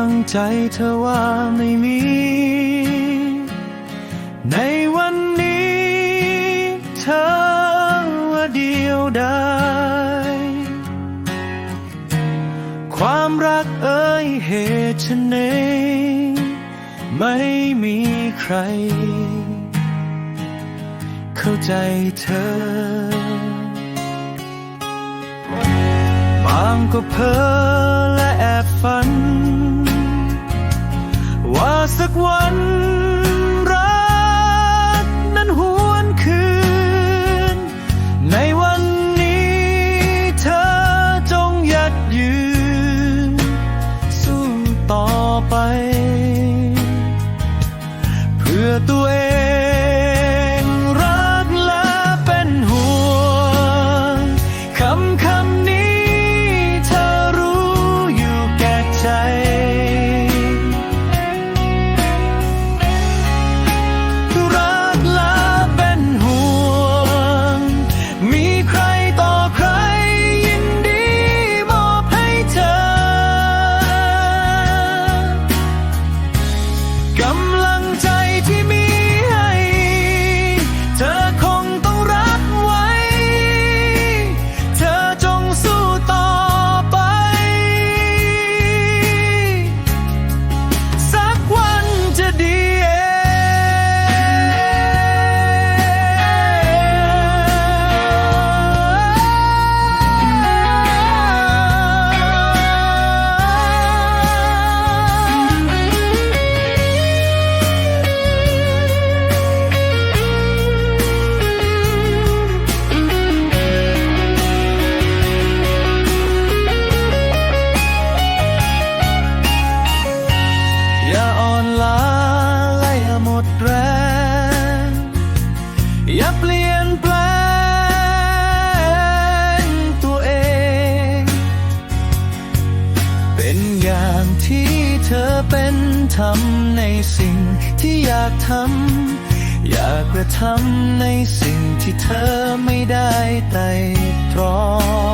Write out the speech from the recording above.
กำลังใจเธอว่าไม่มี ในวันนี้เธอว่าเดียวดายความรักเอ่ยเหตุฉันเองไม่มีใคร เข้าใจเธอบางก็เพ้อและแอบฝัน ว่าสักวันรักนั้นหวนคืน ในวันนี้เธอจงยัดยืน สู้ต่อไป เพื่อตัวเอง เป็นอย่างที่เธอเป็นทำในสิ่งที่อยากทำอยากกระทำในสิ่งที่เธอไม่ได้ไตร่ตรอง